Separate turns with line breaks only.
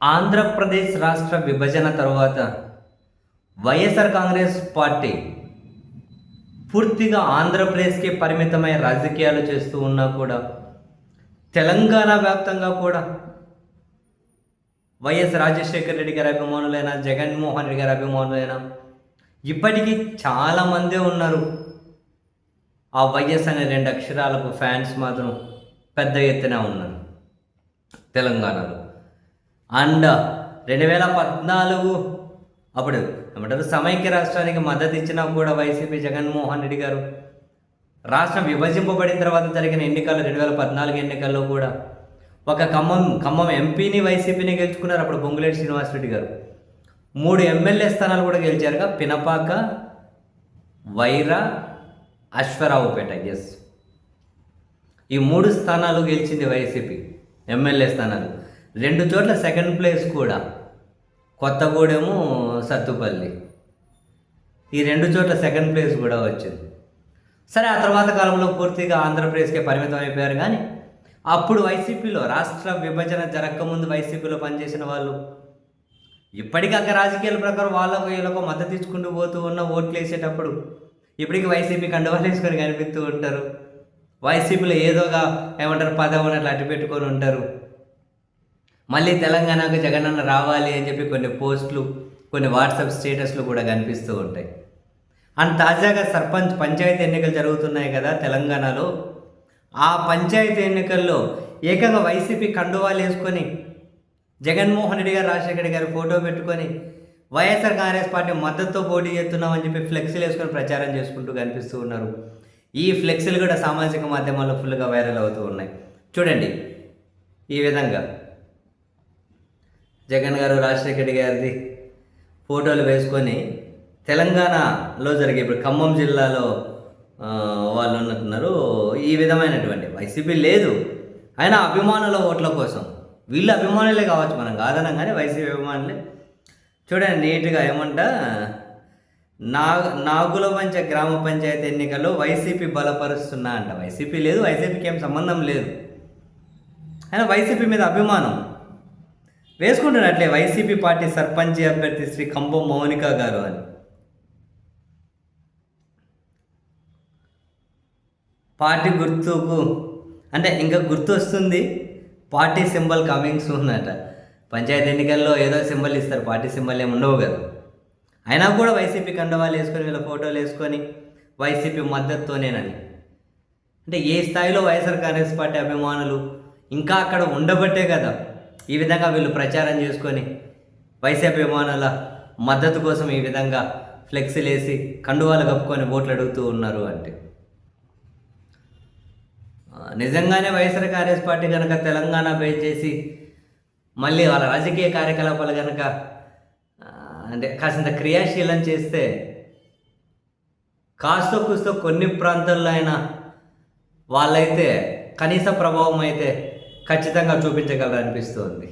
ఆంధ్రప్రదేశ్ రాష్ట్ర విభజన తర్వాత వైఎస్ఆర్ కాంగ్రెస్ పార్టీ పూర్తిగా ఆంధ్రప్రదేశ్కి పరిమితమై రాజకీయాలు చేస్తూ ఉన్నా కూడా తెలంగాణ వ్యాప్తంగా కూడా వైఎస్ రాజశేఖర రెడ్డి గారి అభిమానులైన జగన్మోహన్ రెడ్డి గారి అభిమానులైనా ఇప్పటికీ చాలామందే ఉన్నారు. ఆ వైఎస్ అనే రెండు అక్షరాలకు ఫ్యాన్స్ మాత్రం పెద్ద ఎత్తున ఉన్నారు. తెలంగాణలో. అండ్ రెండు వేల పద్నాలుగు అప్పుడు ఏమంటారు? సమైక్య రాష్ట్రానికి మద్దతు ఇచ్చినా కూడా వైసీపీ జగన్మోహన్ రెడ్డి గారు రాష్ట్రం విభజింపబడిన తర్వాత జరిగిన ఎన్నికల్లో రెండు వేల పద్నాలుగు ఎన్నికల్లో కూడా ఒక ఖమ్మం ఖమ్మం ఎంపీని వైసీపీని గెలుచుకున్నారు. అప్పుడు బొంగులేటి శ్రీనివాసరెడ్డి గారు. మూడు ఎమ్మెల్యే స్థానాలు కూడా గెలిచారుగా. పినపాక వైరా అశ్వరావుపేట. ఎస్ ఈ మూడు స్థానాలు గెలిచింది వైసీపీ ఎమ్మెల్యే స్థానాలు. రెండు చోట్ల సెకండ్ ప్లేస్ కూడా. కొత్తగూడెము సత్తుపల్లి. ఈ రెండు చోట్ల సెకండ్ ప్లేస్ కూడా వచ్చింది. సరే ఆ తర్వాత కాలంలో పూర్తిగా ఆంధ్రప్రదేశ్కే పరిమితం అయిపోయారు కానీ అప్పుడు వైసీపీలో రాష్ట్ర విభజన జరగకముందు వైసీపీలో పనిచేసిన వాళ్ళు ఇప్పటికీ అక్కడ రాజకీయాల ప్రకారం వాళ్ళకు వీళ్ళకు మద్దతు ఇచ్చుకుంటూ పోతూ ఉన్న ఓట్లు వేసేటప్పుడు ఇప్పటికీ వైసీపీ కండువాలు వేసుకొని కనిపిస్తూ ఉంటారు. వైసీపీలో ఏదోగా ఏమంటారు పదవి అట్లా అడ్డు పెట్టుకొని ఉంటారు. మళ్ళీ తెలంగాణకు జగనన్న రావాలి అని చెప్పి కొన్ని పోస్టులు కొన్ని వాట్సాప్ స్టేటస్లు కూడా కనిపిస్తూ ఉంటాయి. అండ్ తాజాగా సర్పంచ్ పంచాయతీ ఎన్నికలు జరుగుతున్నాయి కదా తెలంగాణలో. ఆ పంచాయతీ ఎన్నికల్లో ఏకంగా వైసీపీ కండువాలు వేసుకొని జగన్మోహన్ రెడ్డి గారు రాజశేఖర గారు ఫోటో పెట్టుకొని వైఎస్ఆర్ కాంగ్రెస్ పార్టీ మద్దతుతో పోటీ చేస్తున్నామని చెప్పి ఫ్లెక్సీలు వేసుకొని ప్రచారం చేసుకుంటూ కనిపిస్తూ ఉన్నారు. ఈ ఫ్లెక్సీలు కూడా సామాజిక మాధ్యమాల్లో ఫుల్గా వైరల్ అవుతూ ఉన్నాయి. చూడండి ఈ విధంగా. జగన్ గారు రాజశేఖర రెడ్డి గారిది ఫోటోలు వేసుకొని తెలంగాణలో జరిగే ఇప్పుడు ఖమ్మం జిల్లాలో వాళ్ళు ఉన్నట్టున్నారు. ఈ విధమైనటువంటి వైసీపీ లేదు. అయినా అభిమానుల ఓట్ల కోసం వీళ్ళు అభిమానులే కావచ్చు మనం కాదనం కానీ వైసీపీ అభిమానులే. చూడండి నీట్గా ఏమంట నా నాగుల పంచ గ్రామ పంచాయతీ ఎన్నికల్లో వైసీపీ బలపరుస్తున్నా అంట. వైసీపీ లేదు వైసీపీకి ఏం సంబంధం లేదు. అయినా వైసీపీ మీద అభిమానం వేసుకుంటున్నట్లే వైసీపీ పార్టీ సర్పంచ్ అభ్యర్థి శ్రీ కంబం మౌనిక గారు అని. పార్టీ గుర్తుకు అంటే ఇంకా గుర్తు వస్తుంది పార్టీ సింబల్ కమింగ్ సూన్ అట. పంచాయతీ ఎన్నికల్లో ఏదో సింబల్ ఇస్తారు పార్టీ సింబల్ ఏమి ఉండవు కదా. అయినా కూడా వైసీపీ కండవాళ్ళు వేసుకొని వీళ్ళ ఫోటోలు వేసుకొని వైసీపీ మద్దతుతోనేనని. అంటే ఏ స్థాయిలో వైఎస్ఆర్ కాంగ్రెస్ పార్టీ అభిమానులు ఇంకా అక్కడ ఉండబట్టే కదా. ఈ విధంగా వీళ్ళు ప్రచారం చేసుకొని వైసీపీ అభిమానుల మద్దతు కోసం ఈ విధంగా ఫ్లెక్సీలు వేసి కండువాలు కప్పుకొని ఓట్లు అడుగుతూ ఉన్నారు అంటే. నిజంగానే వైఎస్ఆర్ కాంగ్రెస్ పార్టీ కనుక తెలంగాణ బేస్ చేసి మళ్ళీ వాళ్ళ రాజకీయ కార్యకలాపాలు కనుక అంటే కాసింత క్రియాశీలం చేస్తే కాస్తో కూస్తో కొన్ని ప్రాంతాల్లో అయినా వాళ్ళైతే కనీస ప్రభావం అయితే ఖచ్చితంగా చూపించగలరు అనిపిస్తుంది